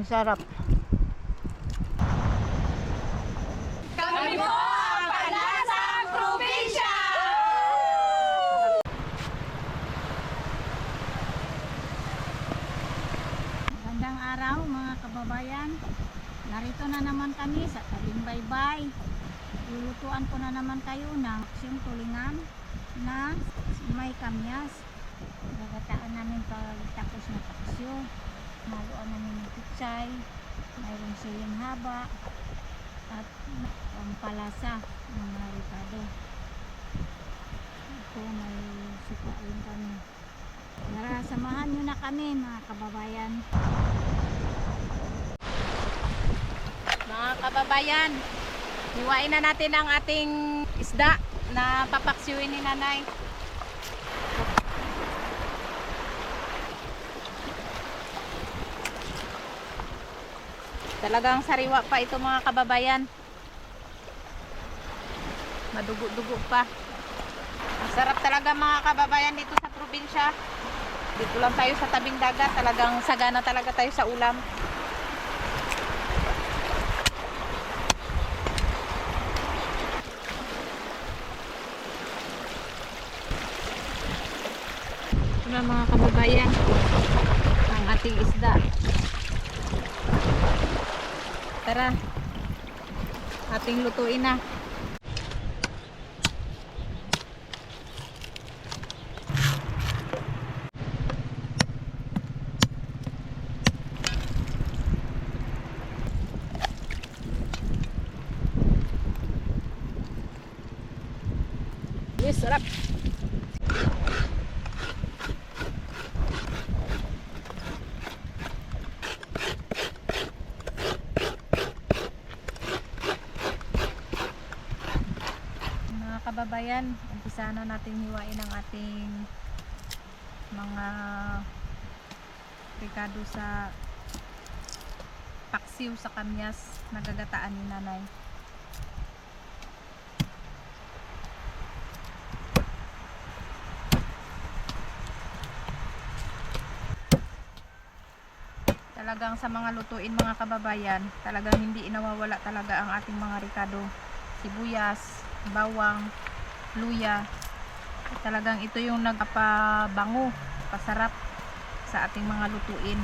Ang sarap. Kami po ang Panlasang Probinsya! Magandang araw mga kababayan. Narito na naman kami sa Tabing Baybay. Lulutuan ko na naman kayo ng siyong tulingan na may kamyas. Gagataan namin pag tapos na taksyo. Haluan namin ng pitsay. Mayroong siling haba. At ang palasa ng mga. Ito may suka rin kami. Tara, samahan nyo na kami mga kababayan. Mga kababayan, hiwain na natin ang ating isda na papaksiwin ni nanay. Talagang sariwa pa ito mga kababayan. Madugo-dugo pa. Masarap talaga mga kababayan dito sa probinsya. Dito lang tayo sa tabing dagat. Talagang sagana talaga tayo sa ulam. Ito na mga kababayan. Ang ating isda. Tara. Ating lutuin na. Yes, sarap. Mga kababayan, umpisa na natin hiwain ang ating mga ricado sa paksiw sa kamyas nagagataan ni nanay. talagang sa mga lutuin mga kababayan talagang hindi inawawala talaga ang ating mga ricado sibuyas, bawang, luya. Talagang ito yung nagpapabango pasarap sa ating mga lutuin.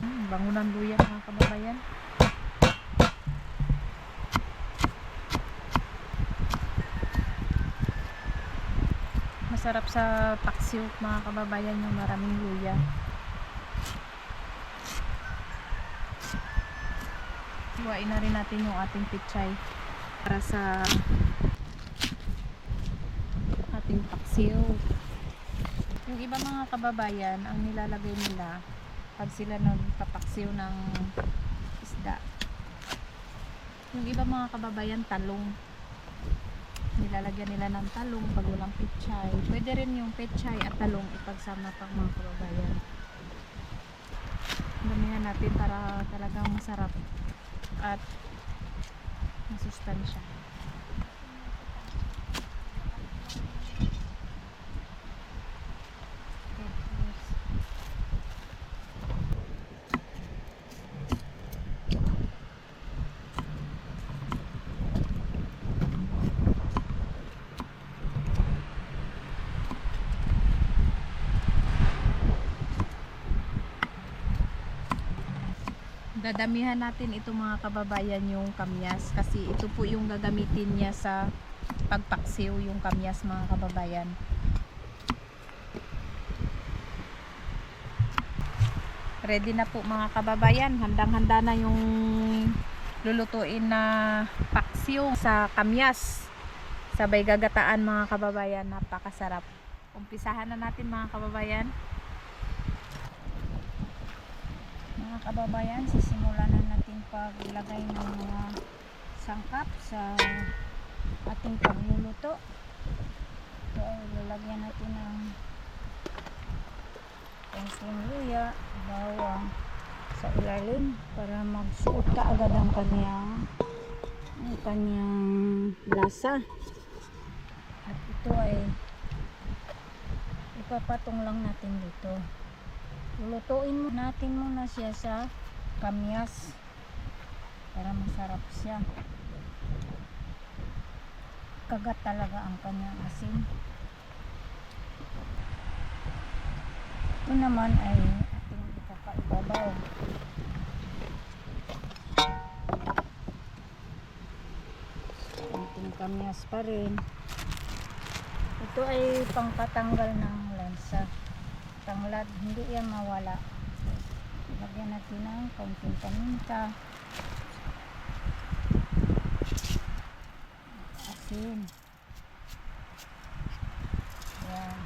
Hmm, bango ng luya mga kababayan. Masarap sa paksiw mga kababayan yung maraming luya Hiwain na rin natin yung ating pichay para sa ating paksiw yung iba mga kababayan ang nilalagay nila pag sila nagpapaksiw ng isda yung iba mga kababayan talong nilalagyan nila ng talong pag walang pechay. Pwede rin yung pechay at talong ipagsama pang mga kababayan. Damihan natin para talagang masarap at masustansya. Dadamihan natin ito mga kababayan yung kamyas. Kasi ito po yung gagamitin niya sa pagpaksiw yung kamyas mga kababayan. Ready na po mga kababayan. Handang handa na yung lulutuin na paksiw sa kamyas. Sabay gagataan mga kababayan. Napakasarap. Umpisahan na natin mga kababayan mga kababayan, sisimulan na natin paglagay ng mga sangkap sa ating pagluluto. Ito ay lalagyan natin ng konting luya, bawang sa ilalim para magsuot ka agad ang kanyang ang kanyang lasa. ito ay ipapatong lang natin dito. Lulutuin mo natin muna siya sa kamyas para masarap siya. Kagat talaga ang kanyang asin. Ito naman ay ating ipapaibabaw. Ating kamyas pa rin. Ito ay pangpatanggal ng lansa. Tanglad, hindi yan mawala. Lagyan natin ng kaunting paminta. Asin. Yan.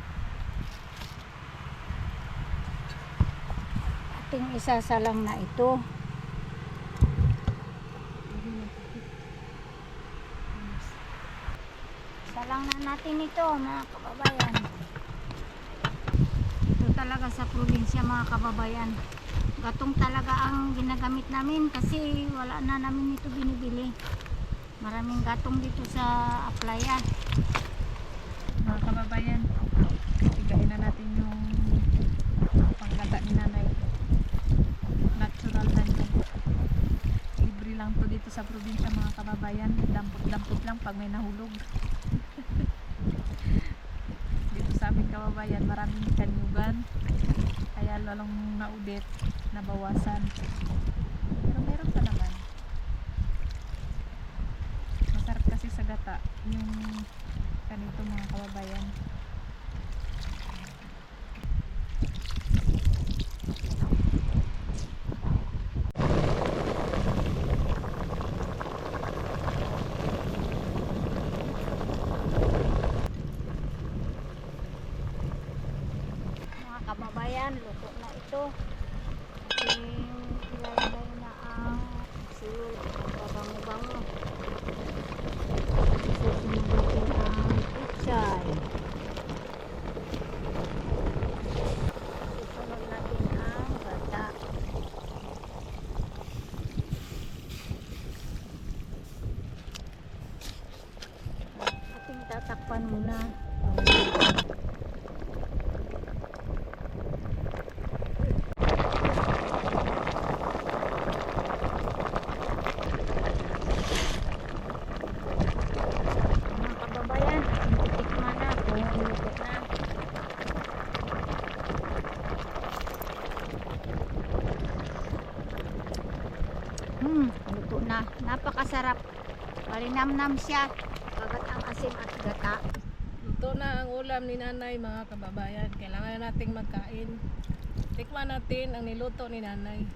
Ating isasalang na ito. Salang na natin ito mga kababayan. Talaga sa probinsya mga kababayan. Gatong talaga ang ginagamit namin kasi wala na namin ito binibili. Maraming gatong dito sa aplaya. Mga kababayan, tigain na natin yung panggata ni nanay. Natural yun. Libre lang to dito sa probinsya mga kababayan. Dampot-dampot lang pag may nahulog. dito kababayan, maraming kanyugan. Kaya lalong naudit, nabawasan. Pero meron pa naman. Masarap kasi sa gata yung ganito mga kababayan. Mga kababayan, luto na ito. Ating ilalagay na ang siul. Babango-bango. Susunod natin ang pichay. Susunod natin ang gata. Ating tatakpan muna. Mga kababayan, titikman na kung luto na. Hmm, luto na. Napakasarap. Malinamnam siya. Asin at gata. Ito na ang ulam ni nanay mga kababayan. Kailangan nating magkain. Tikman natin ang niluto ni nanay.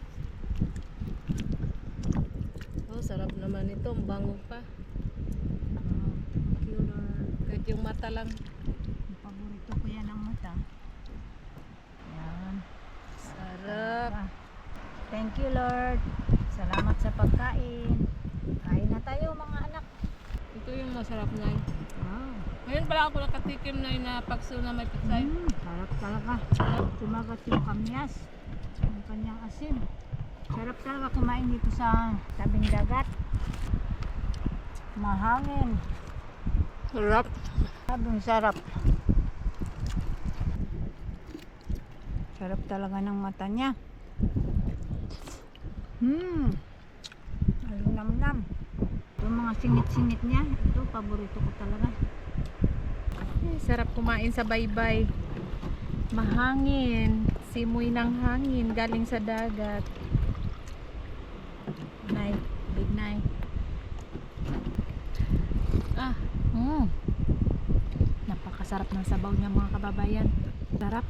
Oh, sarap naman ito. Ang bango pa. Kahit yung mata lang. Ang paborito ko yan ang mata. Yan. Sarap. Thank you Lord. Salamat sa pagkain. Kain na tayo mga anak. Ito yung masarap nay. Wow. Ngayon pala ako nakatikim na pakso na may pitsay. Mm, sarap talaga. Sumagat yung kamyas. Ang kanyang asin. Sarap talaga kumain dito sa tabing dagat. Mahangin. Sarap. Sabing sarap. Sarap talaga ng mata niya. Hmm. Alinamnam. Yung mga singit-singit niya, ito paborito ko talaga. Eh, sarap kumain sa baybay. Mahangin. Simoy ng hangin galing sa dagat. Nay, big nay. Ah, mm. Napakasarap ng sabaw niya mga kababayan. Sarap.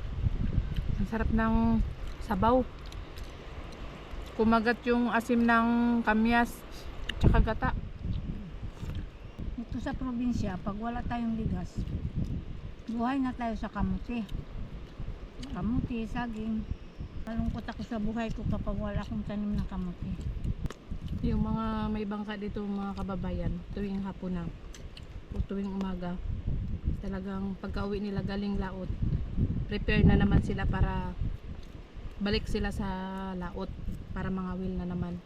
Ang sarap ng sabaw. Kumagat yung asim ng kamyas at saka gata. Ito sa probinsya, pag wala tayong bigas, buhay na tayo sa kamuti. Kamuti, saging. Malungkot ako sa buhay ko kapag wala akong tanim na kamuti. Yung mga may bangka dito mga kababayan, tuwing hapon na o tuwing umaga, talagang pagka-uwi nila galing laot, prepare na naman sila para balik sila sa laot para mga will na naman.